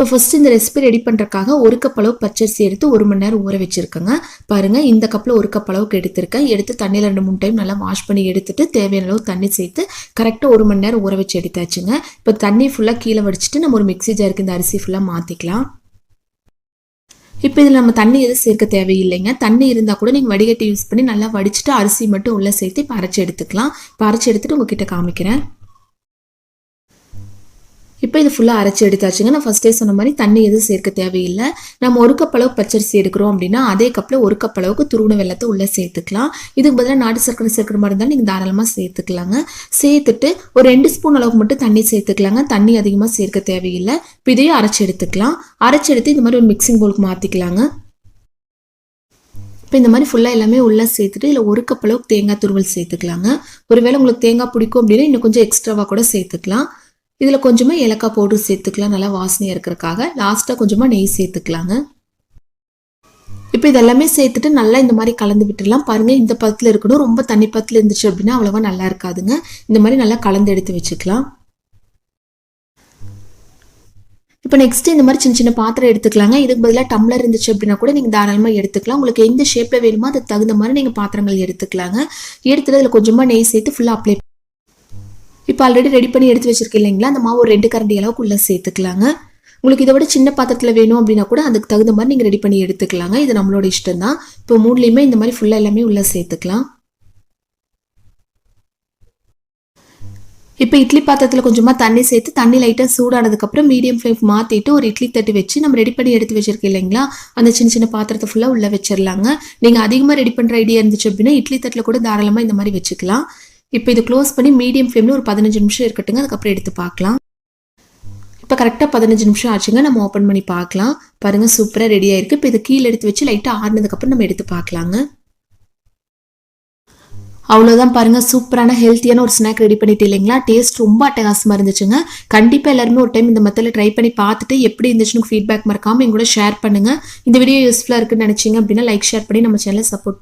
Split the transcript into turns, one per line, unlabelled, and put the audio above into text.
இப்போ ஃபஸ்ட்டு இந்த recipe ready பண்ணுறக்காக ஒரு கப் அளவு பச்சரிசி எடுத்து ஒரு மணி நேரம் ஊற வச்சிருக்கேங்க. பாருங்கள் இந்த கப்பில் ஒரு கப் அளவுக்கு எடுத்திருக்கேன். எடுத்து தண்ணியில் ரெண்டு மூணு டைம் நல்லா வாஷ் பண்ணி எடுத்துட்டு தேவையான அளவு தண்ணி சேர்த்து கரெக்டாக ஒரு மணி நேரம் ஊற வச்சு எடுத்தாச்சுங்க. இப்போ தண்ணி ஃபுல்லாக கீழே வடிச்சிட்டு நம்ம ஒரு மிக்சி ஜாருக்கு இந்த அரிசி ஃபுல்லாக மாற்றிக்கலாம் இப்போ இதில் நம்ம தண்ணி எதுவும் சேர்க்க தேவையில்லைங்க. தண்ணி இருந்தால் கூட நீங்கள் வடிகட்டி யூஸ் பண்ணி நல்லா வடிச்சிட்டு அரிசி மட்டும் உள்ளே சேர்த்து இப்போ அரைச்சி எடுத்துக்கலாம். இப்போ அரைச்சி எடுத்துகிட்டு உங்ககிட்ட காமிக்கிறேன். இப்போ இது ஃபுல்லாக அரைச்சி எடுத்தாச்சுங்க. நான் ஃபஸ்ட்டே சொன்ன மாதிரி தண்ணி எதுவும் சேர்க்க தேவையில்லை. நம்ம ஒரு கப் அளவு பச்சரிசி எடுக்கிறோம் அப்படின்னா அதே கப்பில் ஒரு கப் அளவுக்கு துருவண வெள்ளத்தை உள்ளே சேர்த்துக்கலாம். இதுக்கு பதிலாக நாட்டு சர்க்கரை சேர்க்கிற மாதிரி இருந்தாலும் நீங்கள் தாராளமாக சேர்த்துக்கலாங்க. சேர்த்துட்டு ஒரு ரெண்டு ஸ்பூன் அளவுக்கு மட்டும் தண்ணி சேர்த்துக்கலாங்க. தண்ணி அதிகமாக சேர்க்க தேவையில்லை. இப்போ இதையும் அரைச்சி எடுத்துக்கலாம். அரைச்சி எடுத்து இந்த மாதிரி ஒரு மிக்சிங் பவுலுக்கு மாற்றிக்கலாங்க இப்போ இந்த மாதிரி ஃபுல்லாக எல்லாமே உள்ளே சேர்த்துட்டு இல்லை ஒரு கப் அளவுக்கு தேங்காய் துருவல் சேர்த்துக்கலாங்க. ஒருவேளை உங்களுக்கு தேங்காய் பிடிக்கும் அப்படின்னா இன்னும் கொஞ்சம் எக்ஸ்ட்ராவாக கூட சேர்த்துக்கலாம். இதில் கொஞ்சமாக ஏலக்காய் பவுடர் சேர்த்துக்கலாம். நல்லா வாசனையாக இருக்கிறக்காக லாஸ்ட்டாக கொஞ்சமாக நெய் சேர்த்துக்கலாங்க. இப்போ இதெல்லாமே சேர்த்துட்டு நல்லா இந்த மாதிரி கலந்து விட்டுடலாம். பாருங்கள் இந்த பத்தில் இருக்கணும். ரொம்ப தண்ணி பத்தில் இருந்துச்சு அப்படின்னா அவ்வளோவா நல்லா இருக்காதுங்க. இந்த மாதிரி நல்லா கலந்து எடுத்து வச்சுக்கலாம். இப்போ நெக்ஸ்ட் இந்த மாதிரி சின்ன சின்ன பாத்திரம் எடுத்துக்கலாங்க. இதுக்கு பதிலாக டம்ளர் இருந்துச்சு அப்படின்னா கூட நீங்கள் தாராளமாக எடுத்துக்கலாம். உங்களுக்கு எந்த ஷேப்பில் வேணுமோ அதுக்கு தகுந்த மாதிரி நீங்கள் பாத்திரங்கள் எடுத்துக்கலாங்க. எடுத்துகிட்டு அதில் கொஞ்சமாக நெய் சேர்த்து ஃபுல்லாக அப்ளை இப்போ ஆல்ரெடி ரெடி பண்ணி எடுத்து வச்சிருக்கேன் இல்லைங்களா? அந்த மாவு ஒரு ரெண்டு கரண்டி அளவுக்கு உள்ளே சேர்த்துக்கலாங்க. உங்களுக்கு இதை விட சின்ன பாத்திரத்தில் வேணும் அப்படின்னா கூட அதுக்கு தகுந்த மாதிரி நீங்கள் ரெடி பண்ணி எடுத்துக்கலாங்க. இது நம்மளோட இஷ்டம் தான் இப்போ மூணுலேயுமே இந்த மாதிரி ஃபுல்லாக எல்லாமே உள்ளே சேர்த்துக்கலாம். இப்போ இட்லி பாத்திரத்தில் கொஞ்சமாக தண்ணி சேர்த்து தண்ணி லைட்டாக சூடானதுக்கப்புறம் மீடியம் ஃப்ளேம் மாற்றிட்டு ஒரு இட்லி தட்டு வச்சு நம்ம ரெடி பண்ணி எடுத்து வச்சிருக்கோம் இல்லைங்களா? அந்த சின்ன சின்ன பாத்திரத்தை ஃபுல்லாக உள்ளே வச்சிடலாங்க நீங்கள் அதிகமாக ரெடி பண்ணுற ஐடியா இருந்துச்சு அப்படின்னா இட்லி தட்டில் கூட தாராளமாக இந்த மாதிரி வச்சுக்கலாம். இப்போ இது க்ளோஸ் பண்ணி மீடியம் ஃப்ளேமில் ஒரு பதினஞ்சு நிமிஷம் இருக்கட்டுங்க அதுக்கப்புறம் எடுத்து பார்க்கலாம். இப்போ கரெக்டாக பதினஞ்சு நிமிஷம் ஆச்சுங்க. நம்ம ஓப்பன் பண்ணி பார்க்கலாம். பாருங்கள் சூப்பராக ரெடி ஆயிருக்கு. இப்போ இது கீழே எடுத்து வச்சு லைட்டாக ஆறுனதுக்கப்புறம் நம்ம எடுத்து பார்க்கலாங்க. அவ்வளோதான் பாருங்கள் சூப்பரான ஹெல்த்தியான ஒரு ஸ்நாக் ரெடி பண்ணிட்டு இல்லைங்களா? டேஸ்ட் ரொம்ப அட்டகாசமாக இருந்துச்சுங்க. கண்டிப்பாக எல்லாருமே ஒரு டைம் இந்த மெத்தடில் ட்ரை பண்ணி பார்த்துட்டு எப்படி இருந்துச்சுன்னு ஃபீட்பேக் மறக்காமல் எங்கூட ஷேர் பண்ணுங்கள் இந்த வீடியோ யூஸ்ஃபுல்லாக இருக்குன்னு நினச்சிங்க அப்படின்னா லைக் ஷேர் பண்ணி நம்ம சேனலை சப்போர்ட்